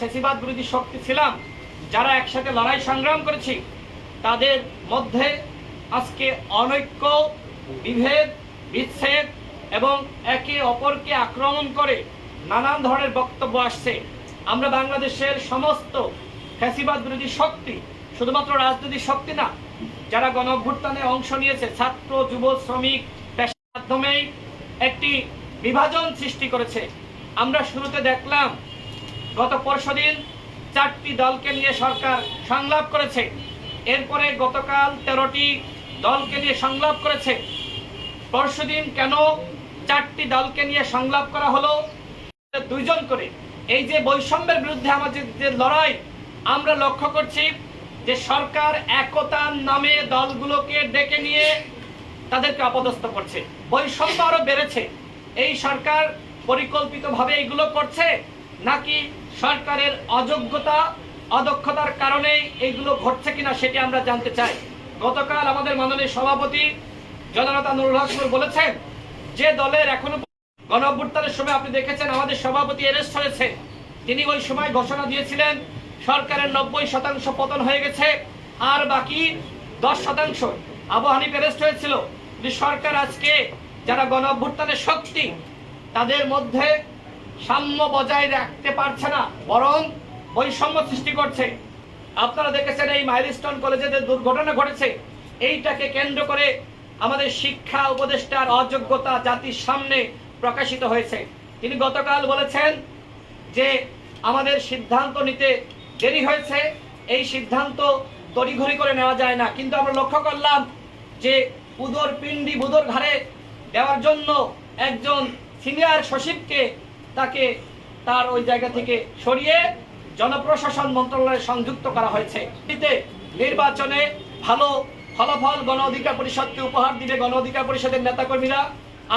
ফেসিবাদ বিরোধী শক্তি ছিলাম, যারা একসাথে লড়াই সংগ্রাম করেছি, তাদের মধ্যে আজকে অনৈক্য, বিভেদ, বিচ্ছেদ এবং একে অপরকে আক্রমণ করে নানান ধরনের বক্তব্য আসছে। আমরা বাংলাদেশের সমস্ত ফ্যাসিবাদ বিরোধী শক্তি, শুধুমাত্র রাজনৈতিক শক্তি না, যারা গণ অংশ নিয়েছে, ছাত্র যুব শ্রমিক, পেশার মাধ্যমেই একটি বিভাজন সৃষ্টি করেছে। আমরা শুরুতে দেখলাম গত পরশুদিন চারটি দলকে নিয়ে সরকার সংলাপ করেছে। এরপরে গতকাল তেরোটি দলকে নিয়ে সংলাপ করেছে। পরশুদিন কেন চারটি দলকে নিয়ে সংলাপ করা হলো? দুইজন করে। এই যে বৈষম্যের বিরুদ্ধে আমাদের যে লড়াই, আমরা লক্ষ্য করছি যে সরকার একতার নামে দলগুলোকে ডেকে নিয়ে তাদেরকে অপদস্থ করছে। বৈষম্য আরও বেড়েছে। এই সরকার পরিকল্পিতভাবে এইগুলো করছে নাকি সরকারের অযোগ্যতা, অদক্ষতার কারণেই এইগুলো ঘটছে কিনা সেটি আমরা জানতে চাই। গতকাল আমাদের মাননীয় সভাপতি জননেতা নুরুল হক বলেছেন যে দলের এখনও গণ সময় আপনি দেখেছেন আমাদের সভাপতি অ্যারেস্ট হয়েছে। তিনি ওই সময় ঘোষণা দিয়েছিলেন, সরকারের নব্বই শতাংশ পতন হয়ে গেছে, আর বাকি দশ শতাংশ আবু হানিফ অ্যারেস্ট হয়েছিল। সরকার আজকে যারা গণ শক্তি, তাদের মধ্যে সাম্য বজায় রাখতে পারছে না, বরং বৈষম্য সৃষ্টি করছে। আপনারা দেখেছেন এই মাইলস্টোন কলেজে যে দুর্ঘটনা ঘটেছে, এইটাকে কেন্দ্র করে আমাদের শিক্ষা উপদেষ্টার অযোগ্যতা জাতির সামনে প্রকাশিত হয়েছে। তিনি গতকাল বলেছেন যে আমাদের সিদ্ধান্ত নিতে দেরি হয়েছে, এই সিদ্ধান্ত তড়িঘড়ি করে নেওয়া যায় না। কিন্তু আমরা লক্ষ্য করলাম যে উদর পিণ্ডি বুদর ঘাড়ে দেওয়ার জন্য একজন সিনিয়র সচিবকে তাকে তার ওই জায়গা থেকে সরিয়ে জনপ্রশাসন মন্ত্রণালয়ে সংযুক্ত করা হয়েছে। নির্বাচনে ভালো ফলাফল গণ অধিকার পরিষদকে উপহার দিবে গণ অধিকার পরিষদের নেতাকর্মীরা।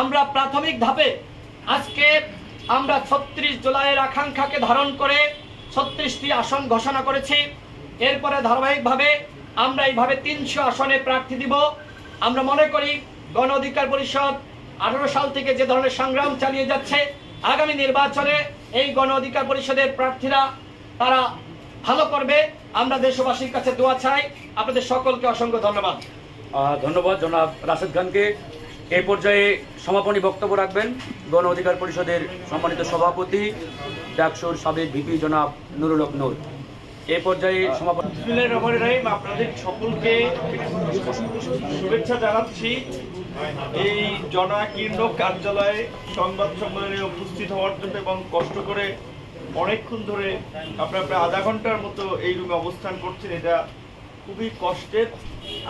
আমরা প্রাথমিক ধাপে আজকে আমরা ছত্রিশ জুলাইয়ের আকাঙ্ক্ষাকে ধারণ করে ছত্রিশটি আসন ঘোষণা করেছি। এরপরে ধারাবাহিকভাবে আমরা এইভাবে তিনশো আসনে প্রার্থী দিব। আমরা মনে করি গণ অধিকার পরিষদ আঠারো সাল থেকে যে ধরনের সংগ্রাম চালিয়ে যাচ্ছে আগামী নির্বাচনে এই গণ অধিকার পরিষদের প্রার্থীরা তারা ভালো করবে। আমরা দেশবাসীর কাছে দোয়া চাই। আপনাদের সকলকে অসংখ্য ধন্যবাদ। ধন্যবাদ জনাব রাশেদ খানকে। এই পর্যায়ে সমাপনী বক্তব্য রাখবেন গণ অধিকার পরিষদের সম্মানিত সভাপতি ডাকসুর সাবেক ভিপি জনাব নুরুল হক নূর। এই পর্যায়ে সমাপনী রহিম। আপনাদের সকলকে শুভেচ্ছা জানাচ্ছি। এই জনাকীর্ণ কার্যালয়ে সংবাদ সম্মেলনে উপস্থিত হওয়ার জন্য এবং কষ্ট করে অনেকক্ষণ ধরে আপনার প্রায় আধা ঘণ্টার মতো এই রুমে অবস্থান করছেন, এটা খুবই কষ্টের।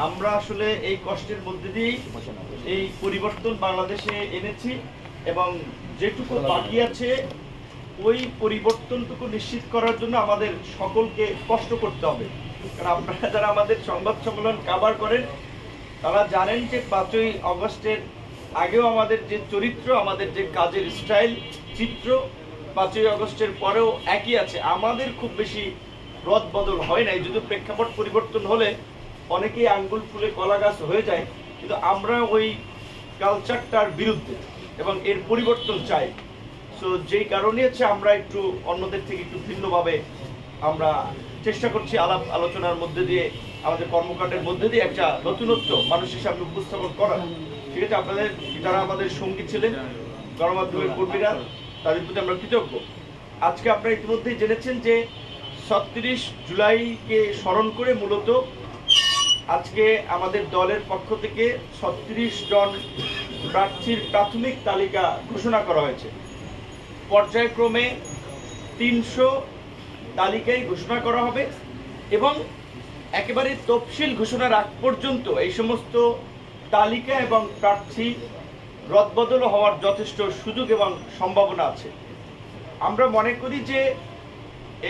আমরা আসলে এই কষ্টের মধ্যে দিয়েই এই পরিবর্তন বাংলাদেশে এনেছি এবং যেটুকু বাকি আছে, ওই পরিবর্তনটুকু নিশ্চিত করার জন্য আমাদের সকলকে কষ্ট করতে হবে। কারণ আপনারা যারা আমাদের সংবাদ সম্মেলন কাভার করেন তারা জানেন যে পাঁচই অগস্টের আগেও আমাদের যে চরিত্র, আমাদের যে কাজের স্টাইল, চিত্র, পাঁচই অগস্টের পরেও একই আছে। আমাদের খুব বেশি রদ বদল হয় নাই। যদি প্রেক্ষাপট পরিবর্তন হলে অনেকেই আঙ্গুল ফুলে কলা গাছ হয়ে যায়, কিন্তু আমরা ওই কালচারটার বিরুদ্ধে এবং এর পরিবর্তন চাই। সো যেই কারণে হচ্ছে আমরা একটু অন্যদের থেকে একটু ভিন্নভাবে আমরা চেষ্টা করছি আলাপ আলোচনার মধ্যে দিয়ে আমাদের কর্মকাণ্ডের মধ্যে দিয়ে একটা নতুনত্ব মানুষের সামনে উপস্থাপন করা ঠিক আছে, আপনাদের, যারা আমাদের সঙ্গী ছিলেন, গণমাধ্যমের কর্মীরা, তাদের প্রতি আমরা কৃতজ্ঞ। আজকে আপনারা ইতিমধ্যেই জেনেছেন যে ছত্রিশ জুলাইকে স্মরণ করে মূলত আজকে আমাদের দলের পক্ষ থেকে ছত্রিশ জন প্রার্থীর প্রাথমিক তালিকা ঘোষণা করা হয়েছে। পর্যায়ক্রমে তিনশো তালিকায় ঘোষণা করা হবে এবং একেবারে তফসিল ঘোষণার আগ পর্যন্ত এই সমস্ত তালিকা এবং প্রার্থী রদবদল হওয়ার যথেষ্ট সুযোগ এবং সম্ভাবনা আছে। আমরা মনে করি যে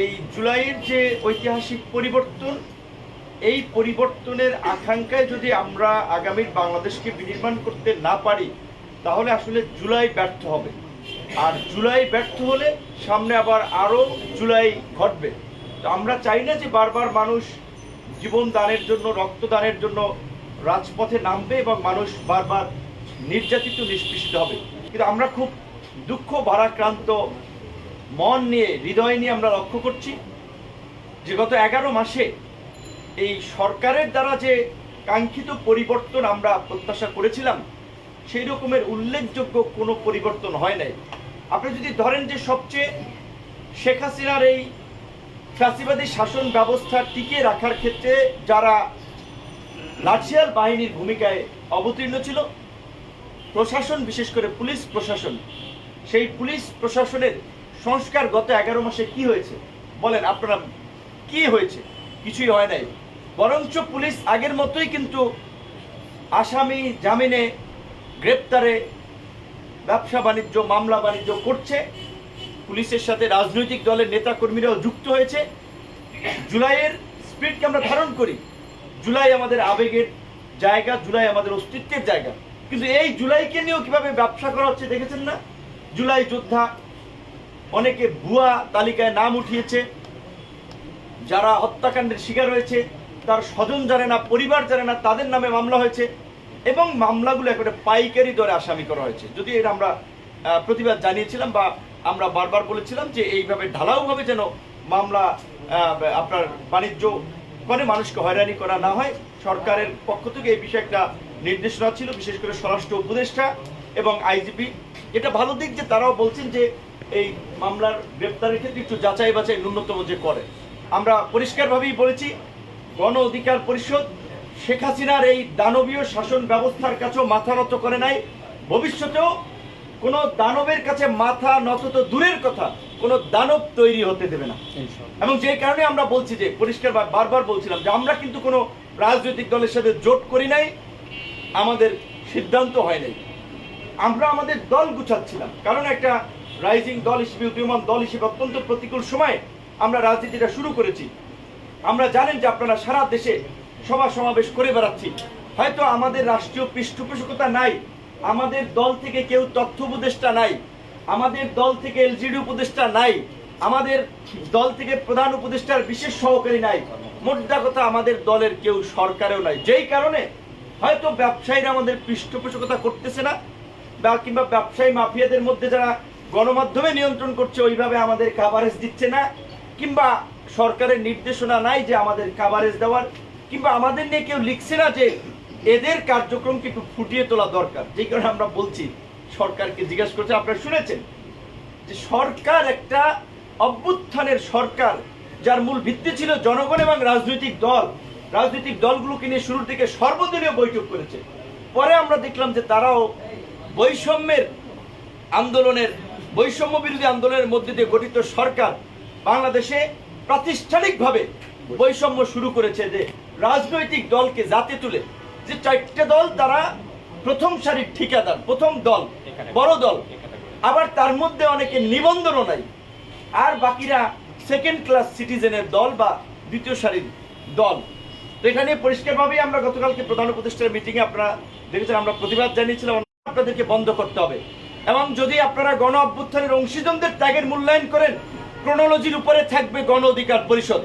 এই জুলাইয়ের যে ঐতিহাসিক পরিবর্তন, এই পরিবর্তনের আকাঙ্ক্ষায় যদি আমরা আগামীর বাংলাদেশকে বিনির্মাণ করতে না পারি, তাহলে আসলে জুলাই ব্যর্থ হবে। আর জুলাই ব্যর্থ হলে সামনে আবার আরও জুলাই ঘটবে। তো আমরা চাই না যে বারবার মানুষ জীবন দানের জন্য, রক্তদানের জন্য রাজপথে নামবে এবং মানুষ বারবার নির্যাতিত, নিষ্পেষিত হবে। কিন্তু আমরা খুব দুঃখ, ভারাক্রান্ত মন নিয়ে, হৃদয় নিয়ে আমরা লক্ষ্য করছি যে গত এগারো মাসে এই সরকারের দ্বারা যে কাঙ্ক্ষিত পরিবর্তন আমরা প্রত্যাশা করেছিলাম, সেই রকমের উল্লেখযোগ্য কোনো পরিবর্তন হয় নাই। আপনি যদি ধরেন যে সবচেয়ে শেখ হাসিনার এই ফ্যাসিবাদী শাসন ব্যবস্থা টিকিয়ে রাখার ক্ষেত্রে যারা লাঠিয়াল বাহিনীর ভূমিকায় অবতীর্ণ ছিল, প্রশাসন, বিশেষ করে পুলিশ প্রশাসন, সেই পুলিশ প্রশাসনের সংস্কার গত এগারো মাসে কি হয়েছে? বলেন আপনারা, কি হয়েছে? কিছুই হয় নাই। বরঞ্চ পুলিশ আগের মতোই কিন্তু আসামি জামিনে গ্রেপ্তারে ব্যবসা বাণিজ্য, মামলা বাণিজ্য করছে। পুলিশের সাথে রাজনৈতিক দলের নেতাকর্মীরাও যুক্ত হয়েছে। জুলাইয়ের স্পিরিটকে আমরা ধারণ করি। জুলাই আমাদের আবেগের জায়গা, জুলাই আমাদের অস্তিত্বের জায়গা। কিন্তু এই জুলাইকে নিয়েও কীভাবে ব্যবসা করা হচ্ছে দেখেছেন না? জুলাই যোদ্ধা অনেকে ভুয়া তালিকায় নাম উঠিয়েছে। যারা হত্যাকাণ্ডের শিকার হয়েছে, তার স্বজন জানে না, পরিবার জানে না, তাদের নামে মামলা হয়েছে এবং মামলাগুলো একেবারে পাইকারি দরে আসামি করা হয়েছে। যদি এটা আমরা প্রতিবাদ জানিয়েছিলাম বা আমরা বারবার বলেছিলাম যে এইভাবে ঢালাওভাবে যেন মামলা আপনার বাণিজ্য করে মানুষকে হয়রানি করা না হয়, সরকারের পক্ষ থেকে এই বিষয়ে একটা নির্দেশনা ছিল, বিশেষ করে স্বরাষ্ট্র উপদেষ্টা এবং আইজিপি। এটা ভালো দিক যে তারাও বলছেন যে এই মামলার গ্রেপ্তারের ক্ষেত্রে একটু যাচাই বাছাই ন্যূনতম যে করে। আমরা পরিষ্কারভাবেই বলেছি, গণ অধিকার পরিষদ শেখ হাসিনার এই দানবীয় শাসন ব্যবস্থার কাছেও মাথা নত করে নাই। ভবিষ্যতেও কোনো দানবের কাছে মাথা নত তো দূরের কথা কোনো দানব তৈরি হতে দেবে না। এবং যে কারণে আমরা বলছি যে পরিষ্কার বারবার বলছিলাম যে আমরা কিন্তু কোনো রাজনৈতিক দলের সাথে জোট করি নাই আমাদের সিদ্ধান্ত হয় নাই। আমরা আমাদের দল গুছাচ্ছিলাম। কারণ একটা রাইজিং দল হিসেবে উদীয়মান দল হিসেবে অত্যন্ত প্রতিকূল সময়ে আমরা রাজনীতিটা শুরু করেছি। আমরা জানেন যে আপনারা সারা দেশে সভা সমাবেশ করে বেড়াচ্ছি। হয়তো আমাদের রাষ্ট্রীয় পৃষ্ঠপোষকতা নাই আমাদের দল থেকে কেউ তথ্য উপদেষ্টা নাই। আমাদের দল থেকে এলজিডি উপদেষ্টা নাই। আমাদের দল থেকে প্রধান উপদেষ্টার বিশেষ সহকারী নাই। মোদ্দা কথা আমাদের দলের কেউ সরকারেও নাই। যেই কারণে হয়তো ব্যবসায়ীরা আমাদের পৃষ্ঠপোষকতা করতেছে না, বা কিংবা ব্যবসায়ী মাফিয়াদের মধ্যে যারা গণমাধ্যমে নিয়ন্ত্রণ করছে, ওইভাবে আমাদের কাভারেজ দিচ্ছে না, কিংবা সরকারের নির্দেশনা নাই যে আমাদের কাভারেজ দেওয়ার, কিংবা আমাদের নিয়ে কেউ লিখছে না যে এদের কার্যক্রমকে একটু ফুটিয়ে তোলা দরকার। যেই কারণে আমরা বলছি, সরকারকে জিজ্ঞাসা করছে, আপনারা শুনেছেন? যে সরকার একটা অভ্যুত্থানের সরকার, যার মূল ভিত্তি ছিল জনগণ এবং রাজনৈতিক দল। রাজনৈতিক দলগুলোকে নিয়ে শুরুর দিকে সর্বদলীয় বৈঠক করেছে। পরে আমরা দেখলাম যে তারাও বৈষম্যের আন্দোলনের, বৈষম্য বিরোধী আন্দোলনের মধ্যে দিয়ে গঠিত সরকার বাংলাদেশে প্রাতিষ্ঠানিকভাবে বৈষম্য শুরু করেছে যে রাজনৈতিক দলকে জাতে তুলে যে চারটে দল তারা প্রথম সারির ঠিকাদার প্রথম দল বড় দল। আবার তার মধ্যে অনেকে নিবন্ধনও নাই। আর বাকিরা সেকেন্ড ক্লাস সিটিজেনের দল বা দ্বিতীয় সারির দল। তো এখানে পরিষ্কারভাবেই আমরা গতকালকে প্রধান উপদেষ্টার মিটিংয়ে আপনারা দেখেছেন আমরা প্রতিবাদ জানিয়েছিলাম আপনাদেরকে বন্ধ করতে হবে। এবং যদি আপনারা গণ অভ্যুত্থানের অংশীজনদের ত্যাগের মূল্যায়ন করেন ক্রোনোলজির উপরে থাকবে গণ অধিকার পরিষদ।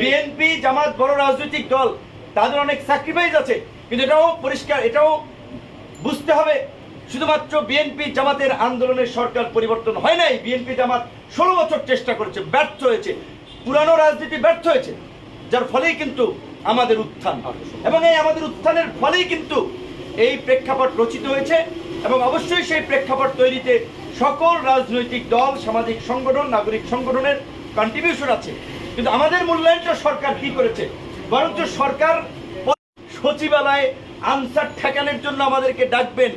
বিএনপি জামাত বড় রাজনৈতিক দল তাদের অনেক স্যাক্রিফাইস আছে। কিন্তু এটাও পরিষ্কার, এটাও বুঝতে হবে। শুধুমাত্র বিএনপি জামাতের আন্দোলনের সরকার পরিবর্তন হয় নাই, বিএনপি জামাত ষোলো বছর চেষ্টা করেছে, ব্যর্থ হয়েছে। পুরানো রাজনীতি ব্যর্থ হয়েছে, যার ফলেই কিন্তু আমাদের উত্থান। এবং এই আমাদের উত্থানের ফলেই কিন্তু এই প্রেক্ষাপট রচিত হয়েছে এবং অবশ্যই সেই প্রেক্ষাপট তৈরিতে সকল রাজনৈতিক দল, সামাজিক সংগঠন, নাগরিক সংগঠনের কন্ট্রিবিউশন আছে। কিন্তু আমাদের মূল্যায়নটা সরকার কি করেছে? বরঞ্চ সরকার সচিবালয়ে আনসার ঠেকানোর জন্য আমাদেরকে ডাকবেন।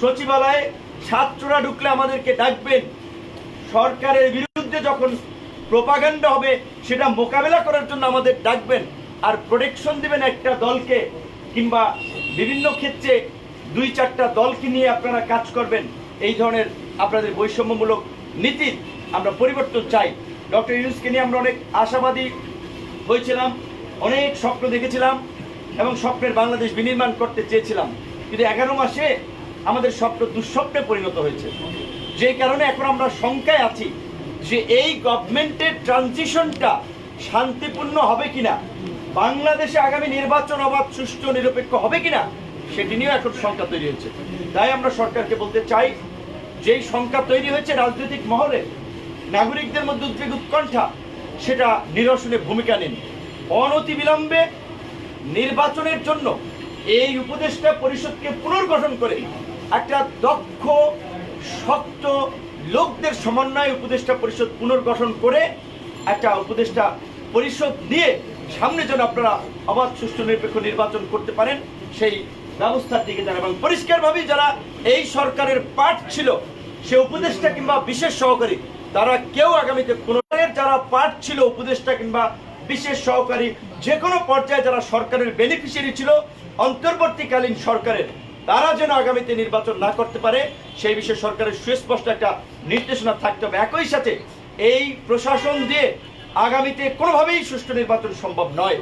সচিবালয়ে ছাত্ররা ঢুকলে আমাদেরকে ডাকবেন। সরকারের বিরুদ্ধে যখন প্রোপাগান্ডা হবে, সেটা মোকাবেলা করার জন্য আমাদের ডাকবেন। আর প্রোটেকশন দিবেন একটা দলকে, কিংবা বিভিন্ন ক্ষেত্রে দুই চারটা দলকে নিয়ে আপনারা কাজ করবেন। এই ধরনের আপনাদের বৈষম্যমূলক নীতির আমরা পরিবর্তন চাই। ডক্টর ইউনুসকে নিয়ে আমরা অনেক আশাবাদী হয়েছিলাম, অনেক স্বপ্ন দেখেছিলাম। এবং স্বপ্নের বাংলাদেশ বিনির্মাণ করতে চেয়েছিলাম। কিন্তু এগারো মাসে আমাদের স্বপ্ন দুঃস্বপ্নে পরিণত হয়েছে। যে কারণে এখন আমরা শঙ্কায় আছি যে এই গভর্নমেন্টের ট্রানজিশনটা শান্তিপূর্ণ হবে কিনা, বাংলাদেশে আগামী নির্বাচন অবাধ, সুষ্ঠু, নিরপেক্ষ হবে কিনা, সেটি নিয়েও এখন শঙ্কা তৈরি হয়েছে। তাই আমরা সরকারকে বলতে চাই, যেই শঙ্কা তৈরি হয়েছে রাজনৈতিক মহলে, নাগরিকদের মধ্যে উদ্বেগ উৎকণ্ঠা, সেটা নিরসনে ভূমিকা নিন। অনতি বিলম্বে নির্বাচনের জন্য এই উপদেষ্টা পরিষদকে পুনর্গঠন করে একটা দক্ষ, শক্ত লোকদের সমন্বয়ে উপদেষ্টা পরিষদ পুনর্গঠন করে একটা উপদেষ্টা পরিষদ দিয়ে সামনে যেন আপনারা অবাধ, সুষ্ঠু, নিরপেক্ষ নির্বাচন করতে পারেন, সেই ব্যবস্থার দিকে যারা এবং পরিষ্কারভাবেই যারা এই সরকারের পাঠ ছিল, সে উপদেষ্টা কিংবা বিশেষ সহকারী, তারা কেউ আগামীতে কোনো যারা পাঠ ছিল, উপদেষ্টা কিংবা বিশেষ সহকারী যে কোনো পর্যায়ে যারা সরকারের বেনিফিশিয়ারি ছিল, অন্তর্বর্তীকালীন সরকারের, তারা যেন আগামীতে নির্বাচন না করতে পারে, সেই বিষয়ে সরকারের সুস্পষ্ট একটা নির্দেশনা থাকতে হবে। একই সাথে এই প্রশাসন দিয়ে আগামীতে কোনোভাবেই সুষ্ঠু নির্বাচন সম্ভব নয়।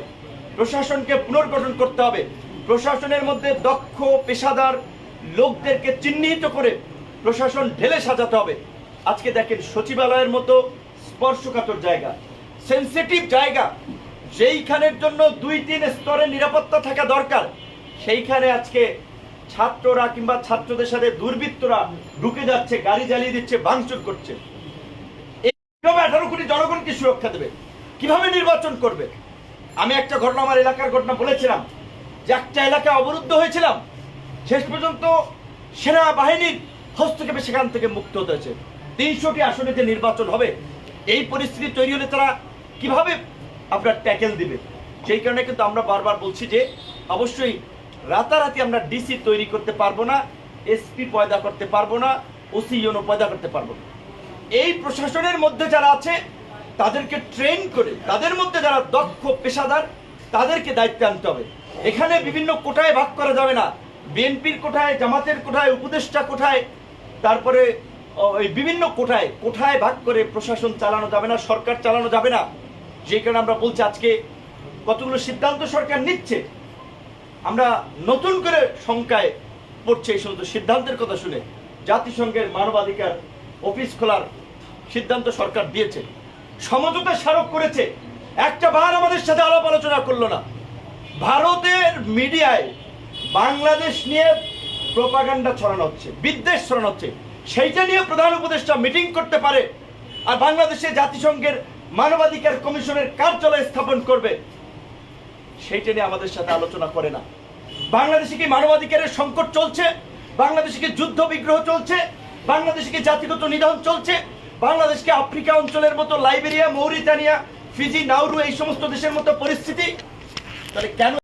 প্রশাসনকে পুনর্গঠন করতে হবে। প্রশাসনের মধ্যে দক্ষ, পেশাদার লোকদেরকে চিহ্নিত করে প্রশাসন ঢেলে সাজাতে হবে। আজকে দেখেন সচিবালয়ের মতো স্পর্শকাতর জায়গা। সেন্সিটিভ জায়গা, যেইখানের জন্য দুই তিন স্তরের নিরাপত্তা থাকা দরকার, সেইখানে আজকে ছাত্ররা কিংবা ছাত্রদের সাথে দুর্বৃত্তরা ঢুকে যাচ্ছে, গাড়ি জ্বালিয়ে দিচ্ছে, ভাঙচুর করছে। এইভাবে আঠারো কোটি জনগণকে সুরক্ষা দেবে? কীভাবে নির্বাচন করবে? আমি একটা ঘটনা আমার এলাকার ঘটনা বলেছিলাম, যে একটা এলাকা অবরুদ্ধ হয়েছিলাম। শেষ পর্যন্ত সেনাবাহিনীর হস্তক্ষেপে সেখান থেকে মুক্ত হতে হয়েছে। তিনশোটি আসনে যে নির্বাচন হবে। এই পরিস্থিতি তৈরি হলে তারা কীভাবে আপনার ট্যাকেল দিবে? সেই কারণে কিন্তু আমরা বারবার বলছি যে, অবশ্যই রাতারাতি আমরা ডিসি তৈরি করতে পারব না এসপি পয়দা করতে পারব না ওসি ইউনো পয়দা করতে পারব না। এই প্রশাসনের মধ্যে যারা আছে, তাদেরকে ট্রেন করে, তাদের মধ্যে যারা দক্ষ পেশাদার, তাদেরকে দায়িত্বে আনতে হবে। এখানে বিভিন্ন কোটায় ভাগ করা যাবে না। বিএনপির কোঠায়, জামাতের কোঠায়, উপদেষ্টা কোঠায়, তারপরে বিভিন্ন কোঠায় কোঠায় ভাগ করে প্রশাসন চালানো যাবে না, সরকার চালানো যাবে না। যে কারণে আমরা বলছি আজকে কতগুলো সিদ্ধান্ত সরকার নিচ্ছে, আমরা নতুন করে শঙ্কায় পড়ছে এই সমস্ত সিদ্ধান্তের কথা শুনে। জাতিসংঘের মানবাধিকার অফিস খোলার সিদ্ধান্ত সরকার দিয়েছে। সমঝোতা স্মারক করেছে। একটা বার আমাদের সাথে আলাপ আলোচনা করল না। ভারতের মিডিয়ায় বাংলাদেশ নিয়ে প্রপাগান্ডা ছড়ানো হচ্ছে, বিদ্বেষ ছড়ানো হচ্ছে। সেইটা নিয়ে প্রধান উপদেষ্টা মিটিং করতে পারে। আর বাংলাদেশে জাতিসংঘের মানবাধিকার কমিশনের কার্যালয় স্থাপন করবে। সেইটা নিয়ে আমাদের সাথে আলোচনা করে না। বাংলাদেশে কি মানবাধিকারের সংকট চলছে? বাংলাদেশে কি যুদ্ধ বিগ্রহ চলছে? বাংলাদেশে কি জাতিগত নিধন চলছে? বাংলাদেশকে আফ্রিকা অঞ্চলের মতো লাইবেরিয়া মৌরিতানিয়া ফিজি, নাউরু এই সমস্ত দেশের মতো পরিস্থিতি? তাহলে কেন